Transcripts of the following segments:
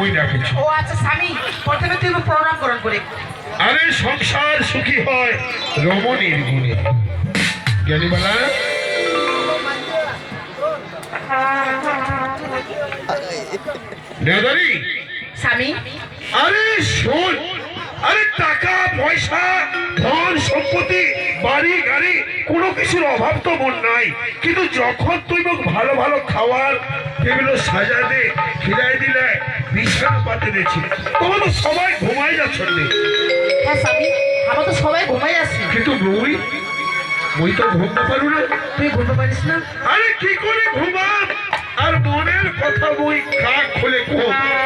ওই ডাকেছ ও আচ্ছা স্বামী প্রথমে তুমি প্রণাম করণ করে। আরে সংসার সুখী হয় রমণীর গুণে। জ্ঞানীবালা নেদারি স্বামী। আরে শোন আরে টাকা পয়সা ধন সম্পত্তি বাড়ি গাড়ি কোনো কিছুর অভাব তো মন নাই। কিন্তু যখন তুই ভালো ভালো খাওয়ার টেবিলও সাজা দে খিলাই দিলে বিছানা পাতে দিয়েছি তোমার তো সবাই ঘুমাই যাচ্ছ। হ্যাঁ স্বামী আমরা তো সবাই ঘুমাই আসছি কিন্তু বই বই তো ঘুমতে পারু না। তুই ঘুমতে পারিস না? আরে কি করে ঘুমাম? আর মনের কথা বই কাক খুলে কো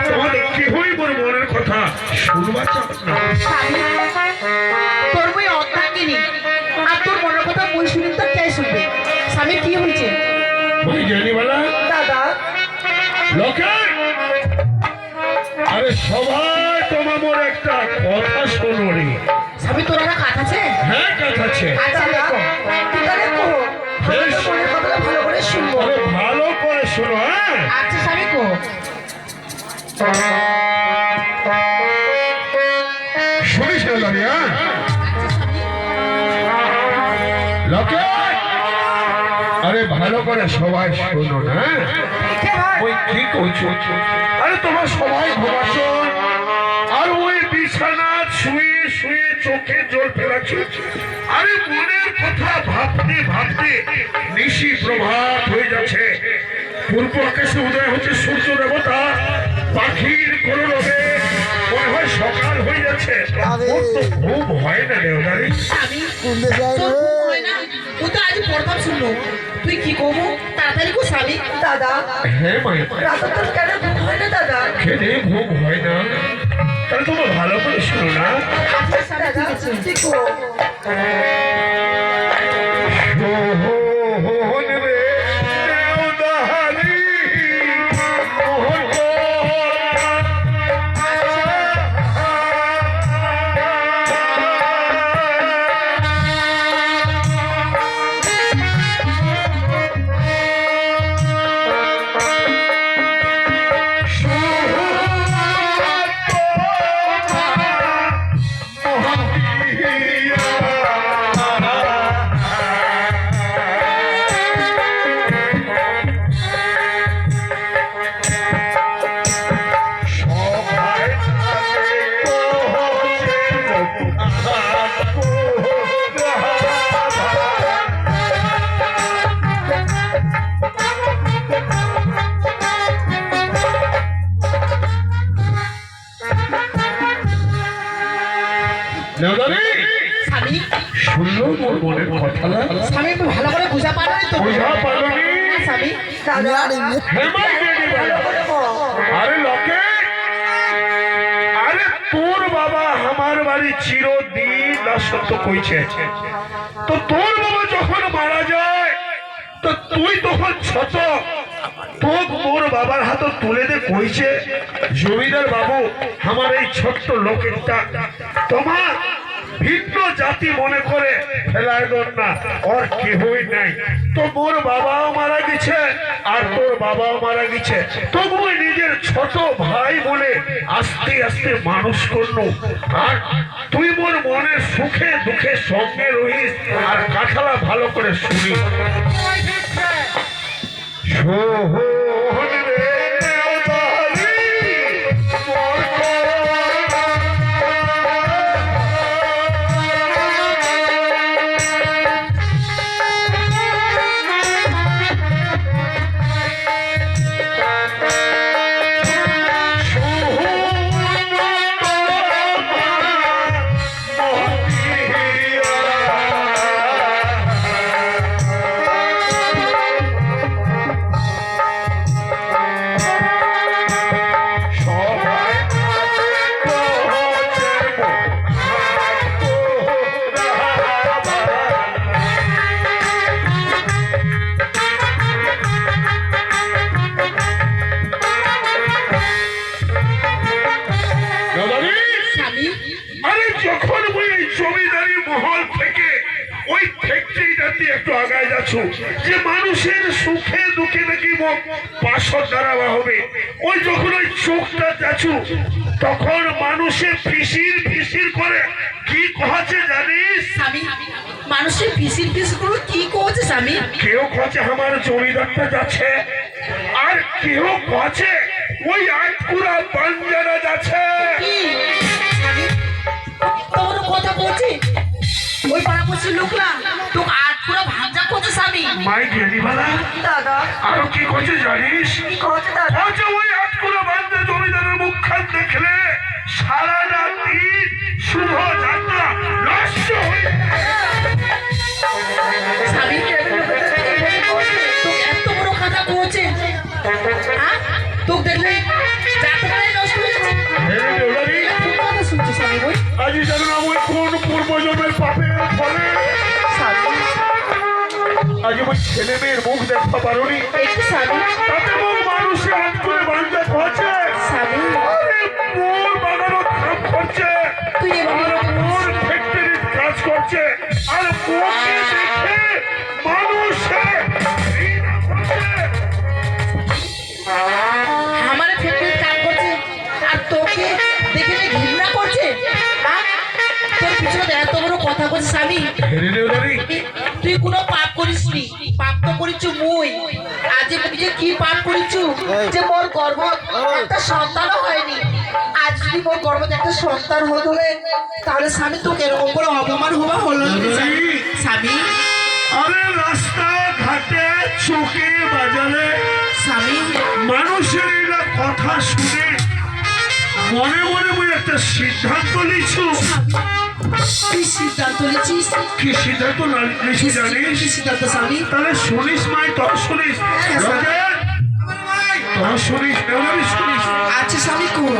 তোমাদের কি হই মোর মনের কথা? শুনবা চাও না। স্বামী তোর বই অর্ধাঙ্গিনী আর তোর মনের কথা বই শুনি তো কে শুনবে? স্বামী কি হয়েছে? ওই জানিবালা দাদা। লোকে আরে সবাই তোমার মোর একটা কথা শোনো রে। স্বামী তোর একটা কাজ আছে? হ্যাঁ কথা আছে। আচ্ছা দেখো। তুই তাহলে কো বেশ। কথাটা ভালো করে শুনব। ভালো করে শোনো হ্যাঁ। আচ্ছা স্বামী কো। শুনিস না হ্যাঁ। লোকে আরে ভালো করে সবাই শোনো না হ্যাঁ? ওই কি আরে তোমার সবাই ঘুমাচ্ছ। আর ওই বিছানা শুয়ে শুয়ে চোখে জল ফেলাচ্ছ আরে মনের কথা ভাবতে ভাবতে নিশি প্রভাত হয়ে যাচ্ছে। পূর্ব আকাশে উদয় হচ্ছে সূর্য দেবতা। পাখির কলরবে মনে হয় সকাল হয়ে যাচ্ছে। ঘুম হয় না দেওদারি স্বামী কুন্দে যায় তোর রে। ঘুম তুই কি করব? তাড়াতাড়ি কো স্বামী। দাদা। হ্যাঁ মায়া রাতে কেন ঘুম হয় না? দাদা খেলে ভোগ হয় না। তাহলে তোমার ভালো করে শোনো না। মনের কথা। স্বামী একটু ভালো করে বুঝা পারো তো। বুঝা পারলি হ্যাঁ, স্বামী। হেমাই গেলি বলো। আরে লোকে। আরে তোর বাবা আমার বাড়ি চিরদিন দাসত্ব কইছে। তো তোর বাবা যখন মারা যায় তো তুই তখন ছোট। তোর মোর বাবার হাত তুলে দে কইছে জমিদার বাবু আমার এই ছোট্ট লোকেরটা তোমার ভিন্ন জাতি মনে করে ফেলায় না ওর কেহই নাই। তো মোর বাবাও মারা গেছে আর তোর বাবাও মারা গেছে। তবুও নিজের ছোট ভাই বলে আস্তে আস্তে মানুষ করল। আর তুই মোর মনের সুখে দুঃখে সঙ্গে রহিস আর কাঠালা ভালো করে শুনি সোহন যাচ্ছ যে মানুষের সুখে দুঃখে নাকি পাশর দাঁড়াবা হবে। ওই যখন ওই চোখটা যাচ্ছ তখন মানুষে ফিসির ফিসির করে। কি কহাছে জানিস? স্বামী মানুষের পিসির পিসগুলো কি করছে স্বামী? কেউ কছে আমার জমিদারটা যাচ্ছে আর কেউ কছে ওই আটপুরা বাঞ্জারা যাচ্ছে। তোর কথা বলছি? ওই পাড়া পাড়াপড়শির লোকরা তো পুরো ভাঙা করছে স্বামী। মাই দাদা। আরও কি করছে জানিস কি করছে দাদা? বলছে ওই আটকুড়া বান্ধে জমিদারের মুখখান দেখলে সারা রাত্রি শুভ যাত্রা নষ্ট হয়ে এত বড় কথা বলছে হ্যাঁ তোকে দেখলে যাত্রায় নষ্ট হয়ে যাচ্ছে। আজ যেন ওই কোন পূর্বজন্মের পাপের ফলে আজ ওই ছেলে মেয়ের মুখ দেখতে স্বামী? তাতে মুখ মানুষের হাত করে মোর করছে। তুই এভাবে আর মোর ফ্যাক্টরির কাজ করছে। আর মোকে দেখে মানুষে আমার কাজ করছে। আর তোকে দেখে ঘৃণা করছে? তোর পিছনে এত বড় কথা তুই কোনো পাপ করিসনি পাপ তো করিছু মুই। আজ মুই যে কি পাপ করিছু? যে মোর গর্ভ একটা সন্তানও হয়নি। আজ যদি মোর গর্ভে একটা সন্তান হতে হলে তাহলে স্বামী তোকে এরকম করে অপমান হওয়া হলো স্বামী। আরে রাস্তা ঘাটে চোখে বাজারে স্বামী? মানুষের কথা শুনে মনে মনে মনে একটা সিদ্ধান্ত নিচ্ছু তুই সিদ্ধান্ত নিচ্ছিস কি সিদ্ধান্ত না- নিচ্ছি জানিস? কি সিদ্ধান্ত স্বামী। তাহলে শুনিস মাই তোর শুনিস। হ্যাঁ। তোর শুনিস শুনিস। আচ্ছা স্বামী কোন